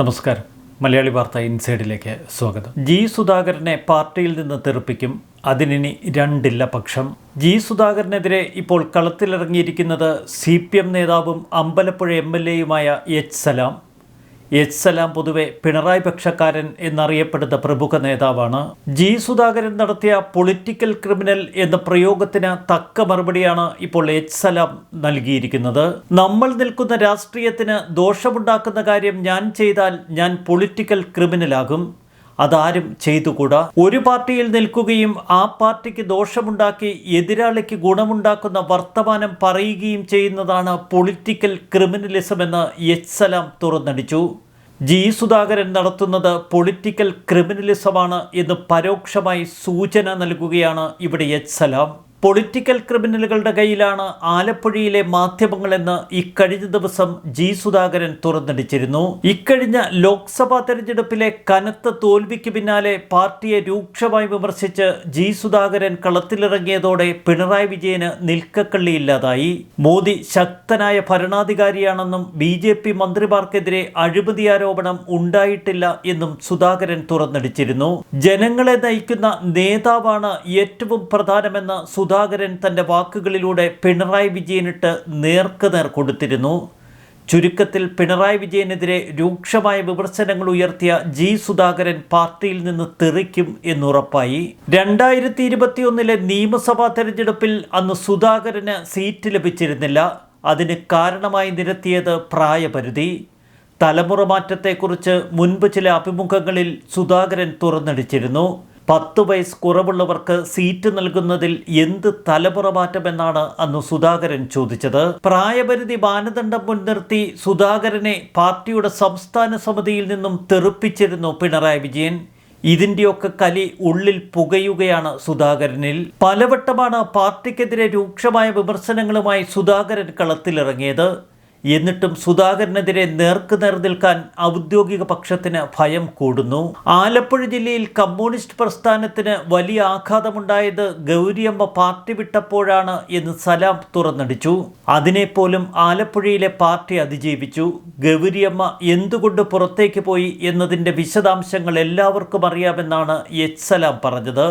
നമസ്കാരം. മലയാളി വാർത്ത ഇൻസൈഡിലേക്ക് സ്വാഗതം. ജി സുധാകരനെ പാർട്ടിയിൽ നിന്ന് തെറിപ്പിക്കും. അതിനി രണ്ടില്ല പക്ഷം. ജി സുധാകരനെതിരെ ഇപ്പോൾ കളത്തിലിറങ്ങിയിരിക്കുന്നത് സി പി എം നേതാവും അമ്പലപ്പുഴ എം എൽ എയുമായ എച്ച് സലാം. എച്ച് സലാം പൊതുവെ പിണറായി പക്ഷക്കാരൻ എന്നറിയപ്പെടുന്ന പ്രമുഖ നേതാവാണ്. ജി സുധാകരൻ നടത്തിയ പൊളിറ്റിക്കൽ ക്രിമിനൽ എന്ന പ്രയോഗത്തിന് തക്ക മറുപടിയാണ് ഇപ്പോൾ എച്ച് സലാം നൽകിയിരിക്കുന്നത്. നമ്മൾ നിൽക്കുന്ന രാഷ്ട്രീയത്തിന് ദോഷമുണ്ടാക്കുന്ന കാര്യം ഞാൻ ചെയ്താൽ ഞാൻ പൊളിറ്റിക്കൽ ക്രിമിനലാകും. അതാരും ചെയ്തുകൂടാ. ഒരു പാർട്ടിയിൽ നിൽക്കുകയും ആ പാർട്ടിക്ക് ദോഷമുണ്ടാക്കി എതിരാളിക്ക് ഗുണമുണ്ടാക്കുന്ന വർത്തമാനം പറയുകയും ചെയ്യുന്നതാണ് പൊളിറ്റിക്കൽ ക്രിമിനലിസം എന്ന് എച്ച് സലാം തുറന്നടിച്ചു. ജി സുധാകരൻ നടത്തുന്നത് പൊളിറ്റിക്കൽ ക്രിമിനലിസമാണ് എന്ന് പരോക്ഷമായി സൂചന നൽകുകയാണ് ഇവിടെ എച്ച് സലാം. പൊളിറ്റിക്കൽ ക്രിമിനലുകളുടെ കയ്യിലാണ് ആലപ്പുഴയിലെ മാധ്യമങ്ങളെന്ന് ഇക്കഴിഞ്ഞ ദിവസം ജി സുധാകരൻ തുറന്നടിച്ചിരുന്നു. ഇക്കഴിഞ്ഞ ലോക്സഭാ തെരഞ്ഞെടുപ്പിലെ കനത്ത തോൽവിക്ക് പിന്നാലെ പാർട്ടിയെ രൂക്ഷമായി വിമർശിച്ച് ജി സുധാകരൻ കളത്തിലിറങ്ങിയതോടെ പിണറായി വിജയന് നിൽക്കക്കള്ളിയില്ലാതായി. മോദി ശക്തനായ ഭരണാധികാരിയാണെന്നും ബി ജെ പി മന്ത്രിമാർക്കെതിരെ അഴിമതി ആരോപണം ഉണ്ടായിട്ടില്ല എന്നും സുധാകരൻ തുറന്നടിച്ചിരുന്നു. ജനങ്ങളെ നയിക്കുന്ന നേതാവാണ് ഏറ്റവും പ്രധാനമെന്ന് സുധാകരൻ തന്റെ വാക്കുകളിലൂടെ പിണറായി വിജയനിട്ട് നേർക്കുനേർ കൊടുത്തിരുന്നു. ചുരുക്കത്തിൽ പിണറായി വിജയനെതിരെ രൂക്ഷമായ വിമർശനങ്ങൾ ഉയർത്തിയ ജി സുധാകരൻ പാർട്ടിയിൽ നിന്ന് തെറിക്കും എന്നുറപ്പായി. രണ്ടായിരത്തി ഇരുപത്തിയൊന്നിലെ നിയമസഭാ തെരഞ്ഞെടുപ്പിൽ അന്ന് സുധാകരന് സീറ്റ് ലഭിച്ചിരുന്നില്ല. അതിന് കാരണമായി നിരത്തിയത് പ്രായപരിധി. തലമുറ മാറ്റത്തെക്കുറിച്ച് മുൻപ് ചില അഭിമുഖങ്ങളിൽ സുധാകരൻ തുറന്നടിച്ചിരുന്നു. പത്ത് വയസ്സ് കുറവുള്ളവർക്ക് സീറ്റ് നൽകുന്നതിൽ എന്ത് തലപുറമാറ്റമെന്നാണ് അന്ന് സുധാകരൻ ചോദിച്ചത്. പ്രായപരിധി മാനദണ്ഡം മുൻനിർത്തി സുധാകരനെ പാർട്ടിയുടെ സംസ്ഥാന സമിതിയിൽ നിന്നും തെറിപ്പിച്ചിരുന്നു പിണറായി വിജയൻ. ഇതിന്റെയൊക്കെ കലി ഉള്ളിൽ പുകയുകയാണ് സുധാകരനിൽ. പലവട്ടമാണ് പാർട്ടിക്കെതിരെ രൂക്ഷമായ വിമർശനങ്ങളുമായി സുധാകരൻ കളത്തിലിറങ്ങിയത്. എന്നിട്ടും സുധാകരനെതിരെ നേർക്കുനേർ നിൽക്കാൻ ഔദ്യോഗിക പക്ഷത്തിന് ഭയം കൂടുന്നു. ആലപ്പുഴ ജില്ലയിൽ കമ്മ്യൂണിസ്റ്റ് പ്രസ്ഥാനത്തിന് വലിയ ആഘാതമുണ്ടായത് ഗൗരിയമ്മ പാർട്ടി വിട്ടപ്പോഴാണ് എന്ന് സലാം തുറന്നടിച്ചു. അതിനെപ്പോലും ആലപ്പുഴയിലെ പാർട്ടി അതിജീവിച്ചു. ഗൗരിയമ്മ എന്തുകൊണ്ട് പുറത്തേക്ക് പോയി എന്നതിന്റെ വിശദാംശങ്ങൾ എല്ലാവർക്കും അറിയാമെന്നാണ് എച്ച് സലാം പറഞ്ഞത്.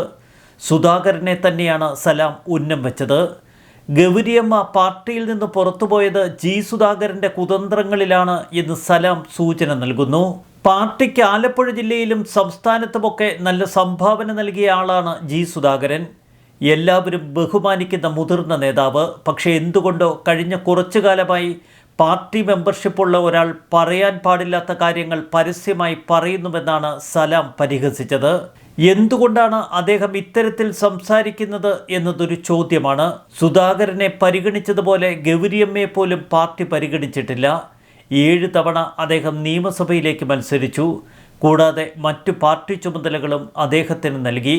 സുധാകരനെ തന്നെയാണ് സലാം ഉന്നം വെച്ചത്. ഗൗരിയമ്മ പാർട്ടിയിൽ നിന്ന് പുറത്തുപോയത് ജി സുധാകരന്റെ കുതന്ത്രങ്ങളിലാണ് എന്ന് സലാം സൂചന നൽകുന്നു. പാർട്ടിക്ക് ആലപ്പുഴ ജില്ലയിലും സംസ്ഥാനത്തുമൊക്കെ നല്ല സംഭാവന നൽകിയ ആളാണ് ജി സുധാകരൻ. എല്ലാവരും ബഹുമാനിക്കുന്ന മുതിർന്ന നേതാവ്. പക്ഷേ എന്തുകൊണ്ടോ കഴിഞ്ഞ കുറച്ചു കാലമായി പാർട്ടി മെമ്പർഷിപ്പുള്ള ഒരാൾ പറയാൻ പാടില്ലാത്ത കാര്യങ്ങൾ പരസ്യമായി പറയുന്നുവെന്നാണ് സലാം പരിഹസിച്ചത്. എന്തുകൊണ്ടാണ് അദ്ദേഹം ഇത്തരത്തിൽ സംസാരിക്കുന്നത് എന്നതൊരു ചോദ്യമാണ്. സുധാകരനെ പരിഗണിച്ചതുപോലെ ഗൗരിയമ്മയെ പോലും പാർട്ടി പരിഗണിച്ചിട്ടില്ല. ഏഴ് തവണ അദ്ദേഹം നിയമസഭയിലേക്ക് മത്സരിച്ചു. കൂടാതെ മറ്റു പാർട്ടി ചുമതലകളും അദ്ദേഹത്തിന് നൽകി.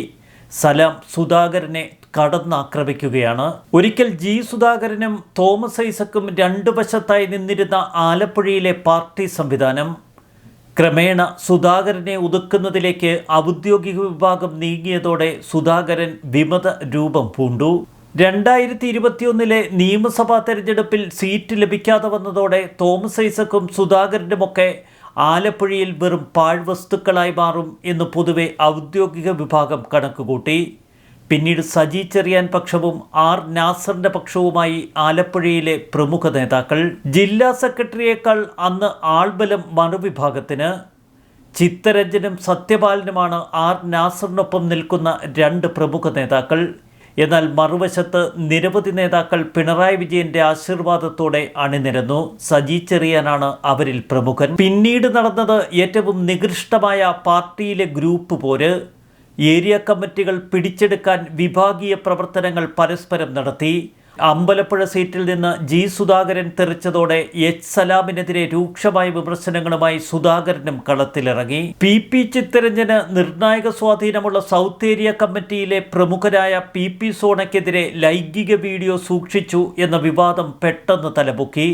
സലാം സുധാകരനെ കടന്നാക്രമിക്കുകയാണ്. ഒരിക്കൽ ജി. സുധാകരനും തോമസ് ഐസക്കും രണ്ടു വശത്തായി നിന്നിരുന്ന ആലപ്പുഴയിലെ പാർട്ടി സംവിധാനം ക്രമേണ സുധാകരനെ ഒതുക്കുന്നതിലേക്ക് ഔദ്യോഗിക വിഭാഗം നീങ്ങിയതോടെ സുധാകരൻ വിമത രൂപം പൂണ്ടു. രണ്ടായിരത്തി ഇരുപത്തിയൊന്നിലെ നിയമസഭാ തെരഞ്ഞെടുപ്പിൽ സീറ്റ് ലഭിക്കാതെ വന്നതോടെ തോമസ് ഐസക്കും സുധാകരനുമൊക്കെ ആലപ്പുഴയിൽ വെറും പാഴ്വസ്തുക്കളായി മാറും എന്ന് പൊതുവെ ഔദ്യോഗിക വിഭാഗം കണക്കുകൂട്ടി. പിന്നീട് സജി ചെറിയാൻ പക്ഷവും ആർ നാസറിന്റെ പക്ഷവുമായി ആലപ്പുഴയിലെ പ്രമുഖ നേതാക്കൾ. ജില്ലാ സെക്രട്ടറിയേക്കാൾ അന്ന് ആൾബലം മറുവിഭാഗത്തിന് ചിത്തരഞ്ജനും സത്യപാലനുമാണ് ആർ നാസറിനൊപ്പം നിൽക്കുന്ന രണ്ട് പ്രമുഖ നേതാക്കൾ. എന്നാൽ മറുവശത്ത് നിരവധി നേതാക്കൾ പിണറായി വിജയന്റെ ആശീർവാദത്തോടെ അണിനിരന്നു. സജി ചെറിയാനാണ് അവരിൽ പ്രമുഖൻ. പിന്നീട് നടന്നത് ഏറ്റവും നികൃഷ്ടമായ പാർട്ടിയിലെ ഗ്രൂപ്പ് പോര്. ഏരിയ കമ്മിറ്റികൾ പിടിച്ചെടുക്കാൻ വിഭാഗീയ പ്രവർത്തനങ്ങൾ പരസ്പരം നടത്തി. അമ്പലപ്പുഴ സീറ്റിൽ നിന്ന് ജി സുധാകരൻ തെറിച്ചതോടെ എച്ച് സലാമിനെതിരെ രൂക്ഷമായ വിമർശനങ്ങളുമായി സുധാകരനും കളത്തിലിറങ്ങി. പി പി ചിത്തരഞ്ജന് നിർണായക സ്വാധീനമുള്ള സൗത്ത് ഏരിയ കമ്മിറ്റിയിലെ പ്രമുഖരായ പി പി സോണയ്ക്കെതിരെ ലൈംഗിക വീഡിയോ സൂക്ഷിച്ചു എന്ന വിവാദം പെട്ടെന്ന് തലപൊക്കി.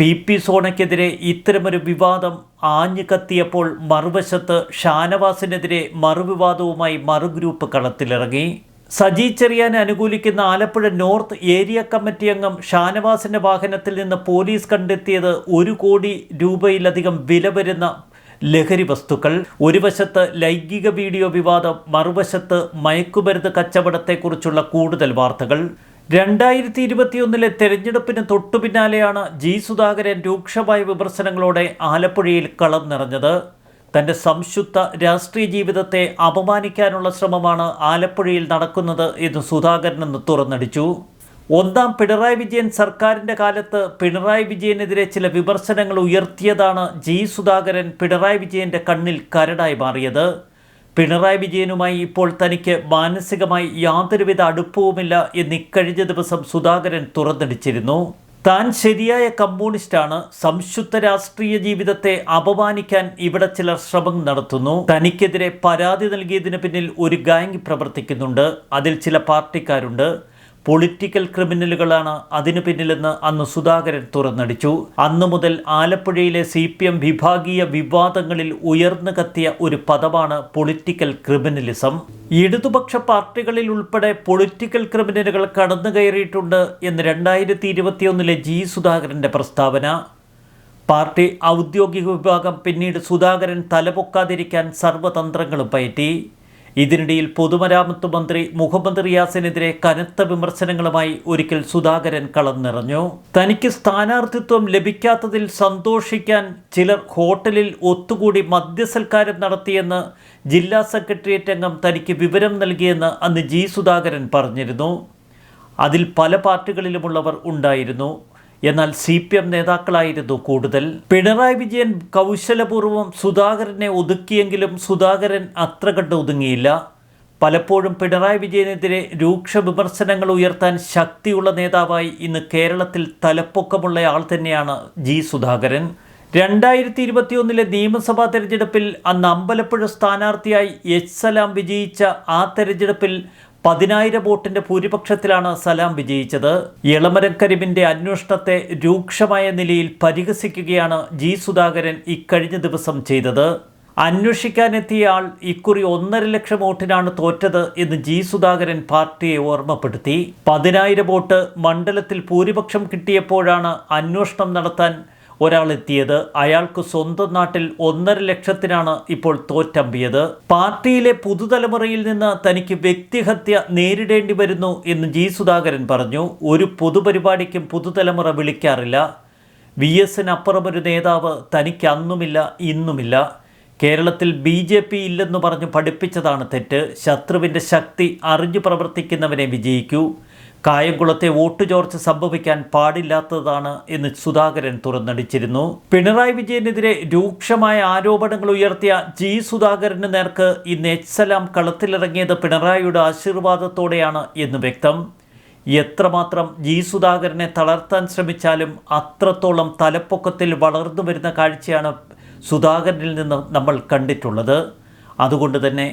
പി പി സോണയ്ക്കെതിരെ ഇത്തരമൊരു വിവാദം ആഞ്ഞു കത്തിയപ്പോൾ മറുവശത്ത് ഷാനവാസിനെതിരെ മറുവിവാദവുമായി മറുഗ്രൂപ്പ് കളത്തിലിറങ്ങി. സജി ചെറിയാനെ അനുകൂലിക്കുന്ന ആലപ്പുഴ നോർത്ത് ഏരിയ കമ്മിറ്റി അംഗം ഷാനവാസിന്റെ വാഹനത്തിൽ നിന്ന് പോലീസ് കണ്ടെത്തിയത് ഒരു കോടി രൂപയിലധികം വില വരുന്ന ലഹരി വസ്തുക്കൾ. ഒരു വശത്ത് ലൈംഗിക വീഡിയോ വിവാദം മറുവശത്ത് മയക്കുമരുന്ന് കച്ചവടത്തെക്കുറിച്ചുള്ള കൂടുതൽ വാർത്തകൾ. രണ്ടായിരത്തി ഇരുപത്തിയൊന്നിലെ തെരഞ്ഞെടുപ്പിന് തൊട്ടുപിന്നാലെയാണ് ജി സുധാകരൻ രൂക്ഷമായ വിമർശനങ്ങളോടെ ആലപ്പുഴയിൽ കളം നിറഞ്ഞത്. തന്റെ സംശുദ്ധ രാഷ്ട്രീയ ജീവിതത്തെ അപമാനിക്കാനുള്ള ശ്രമമാണ് ആലപ്പുഴയിൽ നടക്കുന്നത് എന്ന് സുധാകരൻ എന്ന് തുറന്നടിച്ചു. ഒന്നാം പിണറായി വിജയൻ സർക്കാരിന്റെ കാലത്ത് പിണറായി വിജയനെതിരെ ചില വിമർശനങ്ങൾ ഉയർത്തിയതാണ് ജി സുധാകരൻ പിണറായി വിജയന്റെ കണ്ണിൽ കരടായി മാറിയത്. പിണറായി വിജയനുമായി ഇപ്പോൾ തനിക്ക് മാനസികമായി യാതൊരുവിധ അടുപ്പവുമില്ല എന്ന് ഇക്കഴിഞ്ഞ ദിവസം സുധാകരൻ തുറന്നടിച്ചിരുന്നു. താൻ ശരിയായ കമ്മ്യൂണിസ്റ്റാണ് സംശുദ്ധ രാഷ്ട്രീയ ജീവിതത്തെ അപമാനിക്കാൻ ഇവിടെ ചിലർ ശ്രമം നടത്തുന്നു. തനിക്കെതിരെ പരാതി നൽകിയതിന് പിന്നിൽ ഒരു ഗാങ് പ്രവർത്തിക്കുന്നുണ്ട് അതിൽ ചില പാർട്ടിക്കാരുണ്ട്. പൊളിറ്റിക്കൽ ക്രിമിനലുകളാണ് അതിനു പിന്നിലെന്ന് അന്ന് സുധാകരൻ തുറന്നടിച്ചു. അന്നു മുതൽ ആലപ്പുഴയിലെ സി പി എം വിഭാഗീയ വിവാദങ്ങളിൽ ഉയർന്നു കത്തിയ ഒരു പദമാണ് പൊളിറ്റിക്കൽ ക്രിമിനലിസം. ഇടതുപക്ഷ പാർട്ടികളിൽ ഉൾപ്പെടെ പൊളിറ്റിക്കൽ ക്രിമിനലുകൾ കടന്നു കയറിയിട്ടുണ്ട് എന്ന് രണ്ടായിരത്തി ഇരുപത്തിയൊന്നിലെ ജി സുധാകരന്റെ പ്രസ്താവന. പാർട്ടി ഔദ്യോഗിക വിഭാഗം പിന്നീട് സുധാകരൻ തലപൊക്കാതിരിക്കാൻ സർവതന്ത്രങ്ങളും പയറ്റി. ഇതിനിടയിൽ പൊതുമരാമത്ത് മന്ത്രി മുഹമ്മദ് റിയാസിനെതിരെ കനത്ത വിമർശനങ്ങളുമായി ഒരിക്കൽ സുധാകരൻ കളം നിറഞ്ഞു തനിക്ക് സ്ഥാനാർത്ഥിത്വം ലഭിക്കാത്തതിൽ സന്തോഷിക്കാൻ ചിലർ ഹോട്ടലിൽ ഒത്തുകൂടി മദ്യസൽക്കാരം നടത്തിയെന്ന് ജില്ലാ സെക്രട്ടേറിയറ്റ് അംഗം തനിക്ക് വിവരം നൽകിയെന്ന് അന്ന് ജി സുധാകരൻ പറഞ്ഞിരുന്നു. അതിൽ പല പാർട്ടികളിലുമുള്ളവർ ഉണ്ടായിരുന്നു. എന്നാൽ സി പി എം നേതാക്കളായിരുന്നു കൂടുതൽ. പിണറായി വിജയൻ കൗശലപൂർവം സുധാകരനെ ഒതുക്കിയെങ്കിലും സുധാകരൻ അത്ര കണ്ട് ഒതുങ്ങിയില്ല. പലപ്പോഴും പിണറായി വിജയനെതിരെ രൂക്ഷ വിമർശനങ്ങൾ ഉയർത്താൻ ശക്തിയുള്ള നേതാവായി ഇന്ന് കേരളത്തിൽ തലപ്പൊക്കമുള്ള ആൾ തന്നെയാണ് ജി സുധാകരൻ. രണ്ടായിരത്തി ഇരുപത്തിയൊന്നിലെ നിയമസഭാ തെരഞ്ഞെടുപ്പിൽ അന്ന് അമ്പലപ്പുഴ സ്ഥാനാർത്ഥിയായി എച്ച് സലാം വിജയിച്ച ആ തെരഞ്ഞെടുപ്പിൽ പതിനായിരം വോട്ടിന്റെ ഭൂരിപക്ഷത്തിലാണ് സലാം വിജയിച്ചത്. ഇളമരം കരിമിന്റെ അന്വേഷണത്തെ രൂക്ഷമായ നിലയിൽ പരിഹസിക്കുകയാണ് ജി സുധാകരൻ ഇക്കഴിഞ്ഞ ദിവസം ചെയ്തത്. അന്വേഷിക്കാനെത്തിയ ആൾ ഇക്കുറി ഒന്നര ലക്ഷം വോട്ടിനാണ് തോറ്റത് എന്ന് ജി സുധാകരൻ പാർട്ടിയെ ഓർമ്മപ്പെടുത്തി. പതിനായിരം വോട്ട് മണ്ഡലത്തിൽ ഭൂരിപക്ഷം കിട്ടിയപ്പോഴാണ് അന്വേഷണം നടത്താൻ ഒരാളെത്തിയത്. അയാൾക്ക് സ്വന്തം നാട്ടിൽ ഒന്നര ലക്ഷത്തിനാണ് ഇപ്പോൾ തോറ്റമ്പിയത്. പാർട്ടിയിലെ പുതുതലമുറയിൽ നിന്ന് തനിക്ക് വ്യക്തിഹത്യ നേരിടേണ്ടി വരുന്നു എന്ന് ജി സുധാകരൻ പറഞ്ഞു. ഒരു പൊതുപരിപാടിക്കും പുതുതലമുറ വിളിക്കാറില്ല. വി എസിനപ്പുറം ഒരു നേതാവ് തനിക്ക് അന്നുമില്ല ഇന്നുമില്ല. കേരളത്തിൽ ബി ജെ പി ഇല്ലെന്ന് പറഞ്ഞ് പഠിപ്പിച്ചതാണ് തെറ്റ്. ശത്രുവിന്റെ ശക്തി അറിഞ്ഞു പ്രവർത്തിക്കുന്നവനെ വിജയിക്കൂ. കായംകുളത്തെ വോട്ട് ചോർച്ച സംഭവിക്കാൻ പാടില്ലാത്തതാണ് എന്ന് സുധാകരൻ തുറന്നടിച്ചിരുന്നു. പിണറായി വിജയനെതിരെ രൂക്ഷമായ ആരോപണങ്ങൾ ഉയർത്തിയ ജി സുധാകരന് നേർക്ക് ഇന്ന് എച്ച്സലാം കളത്തിലിറങ്ങിയത് പിണറായിയുടെ ആശീർവാദത്തോടെയാണ് എന്ന് വ്യക്തം. എത്രമാത്രം ജി സുധാകരനെ തളർത്താൻ ശ്രമിച്ചാലും അത്രത്തോളം തലപ്പൊക്കത്തിൽ വളർന്നു വരുന്ന കാഴ്ചയാണ് സുധാകരനിൽ നിന്ന് നമ്മൾ കണ്ടിട്ടുള്ളത്. അതുകൊണ്ട് തന്നെ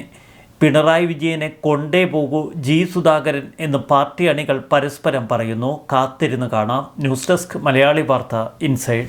പിണറായി വിജയനെ കൊണ്ടേ പോകൂ ജി സുധാകരൻ എന്ന് പാർട്ടി അണികൾ പരസ്പരം പറയുന്നു. കാത്തിരുന്ന് കാണാം. ന്യൂസ് ഡെസ്ക് മലയാളി വാർത്ത ഇൻസൈഡ്.